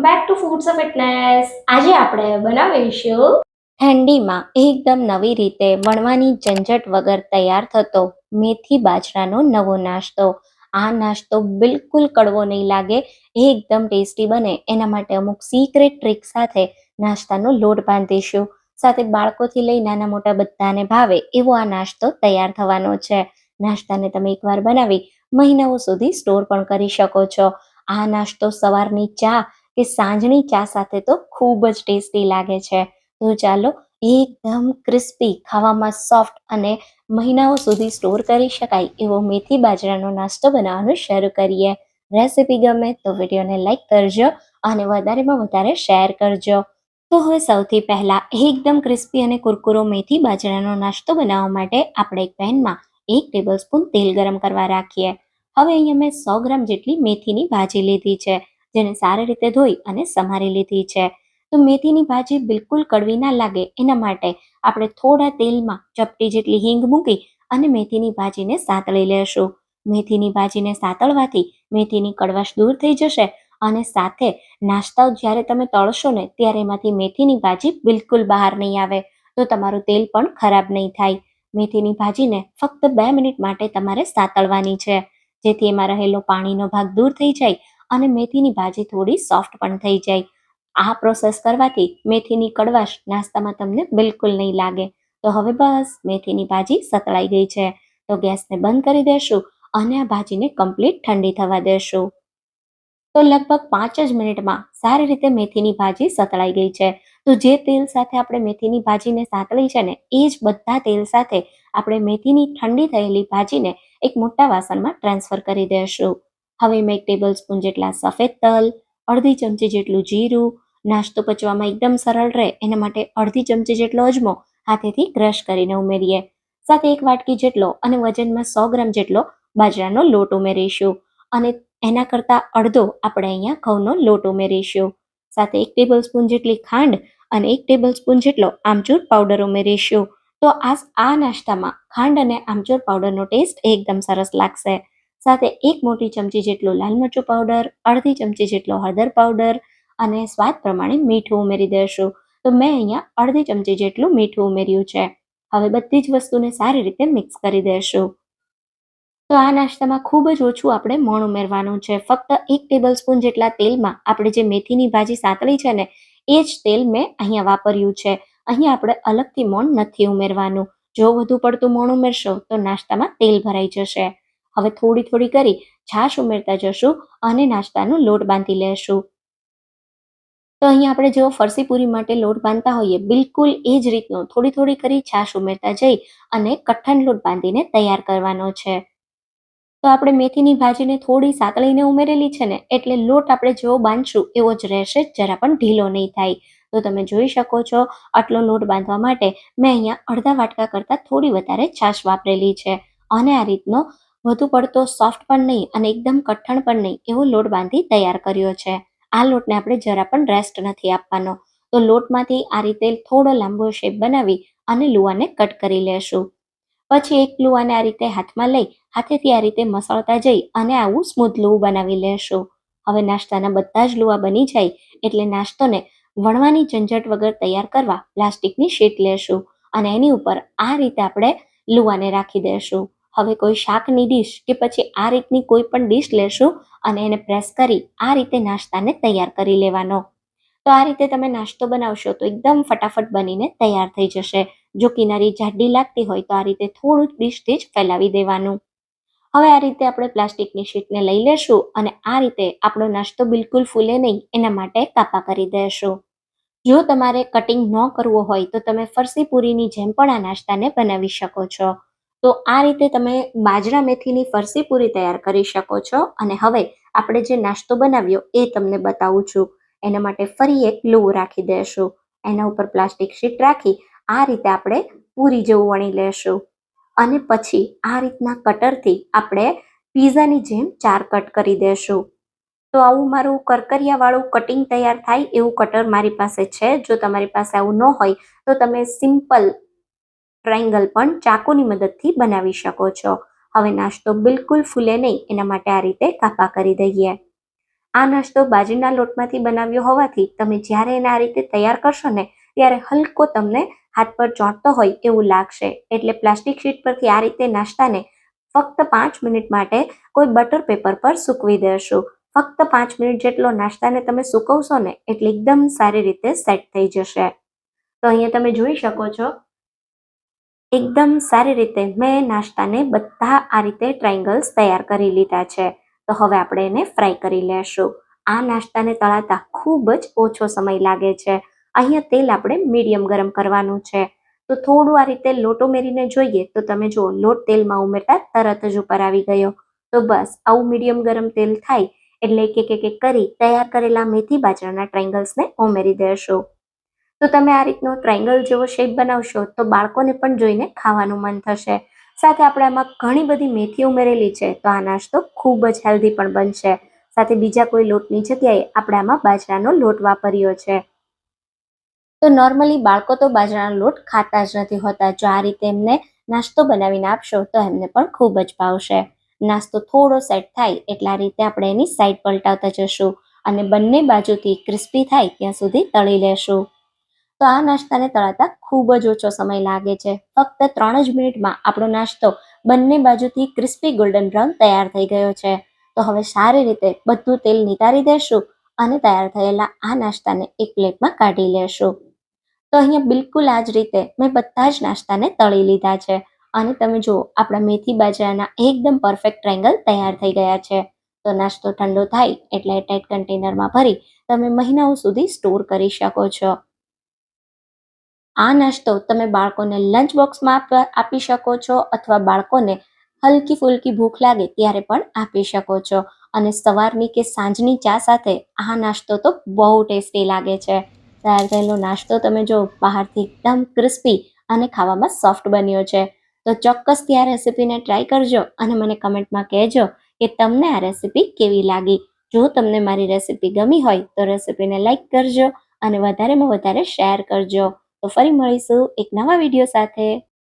Two foods of fitness આજે આપણે બનાવીશું હેન્ડીમાં એકદમ નવી રીતે વણવાની ઝંઝટ વગર તૈયાર થતો મેથી બાજરાનો નવો નાસ્તો. આ નાસ્તો બિલકુલ કડવો નહીં લાગે, એકદમ ટેસ્ટી બને. એના માટે અમુક સિક્રેટ ટ્રીક સાથે નાસ્તાનો લોટ બાંધીશું. સાથે બાળકોથી લઈ નાના મોટા બધાને ભાવે એવો આ નાસ્તો તૈયાર થવાનો છે. નાસ્તાને તમે એકવાર બનાવી મહિનાઓ સુધી સ્ટોર પણ કરી શકો છો. આ નાસ્તો સવારની ચા કે સાંજની ચા સાથે તો ખૂબ જ ટેસ્ટી લાગે છે. તો ચાલો એકદમ ક્રિસ્પી, ખાવામાં સોફ્ટ અને મહિનાઓ સુધી સ્ટોર કરી શકાય એવો મેથી બાજરાનો નાસ્તો બનાવવાનું શરૂ કરીએ. રેસીપી ગમે તો વિડીયોને લાઈક કરજો અને વધારેમાં વધારે શેર કરજો. તો હવે સૌથી પહેલાં એકદમ ક્રિસ્પી અને કુરકુરો મેથી બાજરાનો નાસ્તો બનાવવા માટે આપણે એક પેનમાં એક ટેબલ સ્પૂન તેલ ગરમ કરવા રાખીએ. હવે અહીંયા મેં સો ગ્રામ જેટલી મેથીની ભાજી લીધી છે. જેને સારી રીતે ધોઈ અને સમારી લીધી છે. તો મેથીની ભાજી બિલકુલ કડવી ના લાગે એના માટે આપણે થોડા તેલમાં ચપટી જેટલી હિંગ મૂકી અને મેથીની ભાજીને સાતળી લેશું. મેથીની ભાજીને સાતળવાથી મેથીની કડવાશ દૂર થઈ જશે અને સાથે નાસ્તા જ્યારે તમે તળશો ને ત્યારે એમાંથી મેથીની ભાજી બિલકુલ બહાર નહીં આવે. તો તમારું તેલ પણ ખરાબ નહીં થાય. મેથીની ભાજીને ફક્ત બે મિનિટ માટે તમારે સાતળવાની છે. જેથી એમાં રહેલો પાણીનો ભાગ દૂર થઈ જાય અને મેથીની ભાજી થોડી સોફ્ટ પણ થઈ જાય. આ પ્રોસેસ કરવાથી મેથીની કડવાશ નાસ્તામાં તમને બિલકુલ નહીં લાગે. તો હવે બસ મેથીની ભાજી સતળાઈ ગઈ છે. તો ગેસને બંધ કરી દેશું અને આ ભાજીને કમ્પ્લીટ ઠંડી થવા દેશું. તો લગભગ પાંચ જ મિનિટમાં સારી રીતે મેથીની ભાજી સતળાઈ ગઈ છે. તો જે તેલ સાથે આપણે મેથીની ભાજીને સાતળી છે ને, એ જ બધા તેલ સાથે આપણે મેથીની ઠંડી થયેલી ભાજીને એક મોટા વાસણમાં ટ્રાન્સફર કરી દેશું. હવે મેં એક ટેબલ સ્પૂન જેટલા સફેદ તલ, અડધી ચમચી જેટલું જીરું, નાસ્તો પચવામાં એકદમ સરળ રહે, એના માટે અડધી ચમચી જેટલો અજમો હાથેથી ક્રશ કરીને ઉમેરીએ. સાથે એક વાટકી જેટલો અને વજનમાં સો ગ્રામ જેટલો બાજરાનો લોટ ઉમેરીશું અને એના કરતાં અડધો આપણે અહીંયા ઘઉંનો લોટ ઉમેરીશું. સાથે એક ટેબલ સ્પૂન જેટલી ખાંડ અને એક ટેબલ સ્પૂન જેટલો આમચૂર પાવડર ઉમેરીશું. તો આ આ નાસ્તામાં ખાંડ અને આમચૂર પાવડરનો ટેસ્ટ એકદમ સરસ લાગશે. સાથે એક મોટી ચમચી જેટલું લાલ મરચું પાવડર અડધી ચમચી જેટલો હળદર પાવડર અને સ્વાદ પ્રમાણે મીઠું ઉમેરી દેશું. તો મેં અહીંયા અડધી ચમચી જેટલું મીઠું ઉમેર્યું છે. હવે બધી જ વસ્તુને સારી રીતે મિક્સ કરી દઈશું તો આ નાસ્તામાં ખૂબ જ ઓછું આપણે મોણ ઉમેરવાનું છે. ફક્ત એક ટેબલ સ્પૂન જેટલા તેલમાં આપણે જે મેથીની ભાજી સાતળી છે ને, એ જ તેલ મેં અહીંયા વાપર્યું છે. અહીંયા આપણે અલગથી મોણ નથી ઉમેરવાનું. જો વધુ પડતું મોણ ઉમેરશો તો નાસ્તામાં તેલ ભરાઈ જશે. હવે થોડી થોડી કરી છાશ ઉમેરતા જશું અને નાસ્તાનો લોટ બાંધી લેશું. તો અહીંયા આપણે જેવો ફરસી પૂરી માટે લોટ બાંધતા હોઈએ, બિલકુલ એ જ રીતનો થોડી થોડી કરી છાશ ઉમેરતા જઈ અને કઠણ લોટ બાંધીને તૈયાર કરવાનો છે. તો આપણે મેથીની ભાજીને થોડી સાતળીને ઉમેરેલી છે ને, એટલે લોટ આપણે જેવો બાંધશું એવો જ રહેશે, જરા પણ ઢીલો નહીં થાય. તો તમે જોઈ શકો છો, આટલો લોટ બાંધવા માટે મેં અહીંયા અડધા વાટકા કરતાં થોડી વધારે છાશ વાપરેલી છે. અને આ રીતનો વધુ પડતો સોફ્ટ પણ નહીં અને એકદમ કઠણ પણ નહીં એવો લોટ બાંધી તૈયાર કર્યો છે. આ લોટને આપણે જરા પણ રેસ્ટ નથી આપવાનો. તો લોટમાંથી આ રીતે થોડો લાંબો શેપ બનાવી અને લુવાને કટ કરી લેશું. પછી એક લુવાને આ રીતે હાથમાં લઈ હાથેથી આ રીતે મસળતા જઈ અને આવું સ્મૂથ લુવું બનાવી લેશું. હવે નાસ્તાના બધા જ લુવા બની જાય એટલે નાસ્તોને વણવાની ઝંઝટ વગર તૈયાર કરવા પ્લાસ્ટિકની શીટ લેશું અને એની ઉપર આ રીતે આપણે લુવાને રાખી દેશું. હવે કોઈ શાકની ડીશ કે પછી આ રીતની કોઈ પણ ડીશ લેશું અને એને પ્રેસ કરી આ રીતે નાસ્તાને તૈયાર કરી લેવાનો. તો આ રીતે તમે નાસ્તો બનાવશો તો એકદમ ફટાફટ બનીને તૈયાર થઈ જશે. જો કિનારી જાડી લાગતી હોય તો આ રીતે થોડું ડીશથી જ ફેલાવી દેવાનું. હવે આ રીતે આપણે પ્લાસ્ટિકની શીટને લઈ લેશું અને આ રીતે આપણો નાસ્તો બિલકુલ ફૂલે નહીં એના માટે કાપા કરી દેશું. જો તમારે કટિંગ ન કરવો હોય તો તમે ફરસી પૂરીની જેમ પણ આ નાસ્તાને બનાવી શકો છો. તો આ રીતે તમે બાજરા મેથીની ફરસી પૂરી તૈયાર કરી શકો છો. અને હવે આપણે જે નાસ્તો બનાવ્યો એ તમને બતાવું છું. એના માટે ફરી એક લું રાખી દેશું. એના ઉપર પ્લાસ્ટિક શીટ રાખી આ રીતે આપણે પૂરી જેવું વણી લેશું. અને પછી આ રીતના કટરથી આપણે પીઝાની જેમ ચાર કટ કરી દેશું. તો આવું મારું કરકરિયાવાળું કટિંગ તૈયાર થાય એવું કટર મારી પાસે છે. જો તમારી પાસે આવું ન હોય તો તમે સિમ્પલ ટ્રાયંગલ પણ ચાકુની મદદથી બનાવી શકો છો. હવે નાસ્તો બિલકુલ ફૂલે નહીં, એના માટે આ રીતે કાપા કરી દઈએ. આ નાસ્તો બાજરીના લોટમાંથી બનાવ્યો હોવાથી તમે જ્યારે એને આ રીતે તૈયાર કરશો ને, ત્યારે હલકો તમને હાથ પર ચોંટતો હોય એવું લાગશે. એટલે પ્લાસ્ટિક શીટ પરથી આ રીતે નાસ્તાને ફક્ત પાંચ મિનિટ માટે કોઈ બટર પેપર પર સૂકવી દેશું. ફક્ત પાંચ મિનિટ જેટલો નાસ્તાને તમે સૂકવશો ને, એટલે એકદમ સારી રીતે સેટ થઈ જશે. તો અહીંયા તમે જોઈ શકો છો એકદમ સારી રીતે મેં નાસ્તાને બધા આ રીતે ટ્રાયંગલ્સ તૈયાર કરી લીધા છે. તો હવે આપણે એને ફ્રાય કરી લેશું. આ નાસ્તાને તળાતા ખૂબ જ ઓછો સમય લાગે છે. અહીંયા તેલ આપણે મીડિયમ ગરમ કરવાનું છે. તો થોડું આ રીતે લોટ ઉમેરીને જોઈએ તો તમે જુઓ, લોટ તેલમાં ઉમેરતા તરત જ ઉપર આવી ગયો. તો બસ, આવું મીડિયમ ગરમ તેલ થાય એટલે એક એક એક કરી તૈયાર કરેલા મેથી બાજરાના ટ્રાયંગલ્સને ઉમેરી દેશો. તો તમે આ રીતનો ટ્રાયંગલ જેવો શેપ બનાવશો તો બાળકોને પણ જોઈને ખાવાનું મન થશે. સાથે આપણે આમાં ઘણી બધી મેથી ઉમેરેલી છે તો આ નાસ્તો ખૂબ જ હેલ્ધી પણ બનશે. સાથે બીજા કોઈ લોટની જગ્યાએ આપણે આમાં બાજરાનો લોટ વાપર્યો છે. તો નોર્મલી બાળકો તો બાજરાનો લોટ ખાતા જ નથી હોતા. જો આ રીતે એમને નાસ્તો બનાવીને આપશો તો એમને પણ ખૂબ જ ભાવશે. નાસ્તો થોડો સેટ થાય એટલા રીતે આપણે એની સાઈડ પલટાવતા જશું અને બંને બાજુથી ક્રિસ્પી થાય ત્યાં સુધી તળી લેશું. તો આ નાસ્તાને તળાતા ખૂબ જ ઓછો સમય લાગે છે. ફક્ત ત્રણ જ મિનિટમાં આપણો નાસ્તો બંને બાજુથી ક્રિસ્પી ગોલ્ડન બ્રાઉન તૈયાર થઈ ગયો છે. તો હવે સારી રીતે બધું તેલ નિતારી દેશું અને તૈયાર થયેલા આ નાસ્તાને એક પ્લેટમાં કાઢી લેશું. તો અહીંયા બિલકુલ આ જ રીતે મેં બધા જ નાસ્તાને તળી લીધા છે. અને તમે જુઓ, આપણા મેથી બાજરાના એકદમ પરફેક્ટ ટ્રેંગલ તૈયાર થઈ ગયા છે. તો નાસ્તો ઠંડો થાય એટલે ટાઈટ કન્ટેનરમાં ભરી તમે મહિનાઓ સુધી સ્ટોર કરી શકો છો. આ નાસ્તો તમે બાળકોને લંચ બોક્સમાં આપી શકો છો અથવા બાળકોને હલકી ફુલકી ભૂખ લાગે ત્યારે પણ આપી શકો છો. અને સવારની કે સાંજની ચા સાથે આ નાસ્તો તો બહુ ટેસ્ટી લાગે છે. તૈયાર થયેલો નાસ્તો તમે જો બહારથી એકદમ ક્રિસ્પી અને ખાવામાં સોફ્ટ બન્યો છે. તો ચોક્કસથી આ રેસીપીને ટ્રાય કરજો અને મને કમેન્ટમાં કહેજો કે તમને આ રેસીપી કેવી લાગી. જો તમને મારી રેસીપી ગમી હોય તો રેસીપીને લાઈક કરજો અને વધારેમાં વધારે શેર કરજો. તો ફરી મળીશું એક નવા વીડિયો સાથે.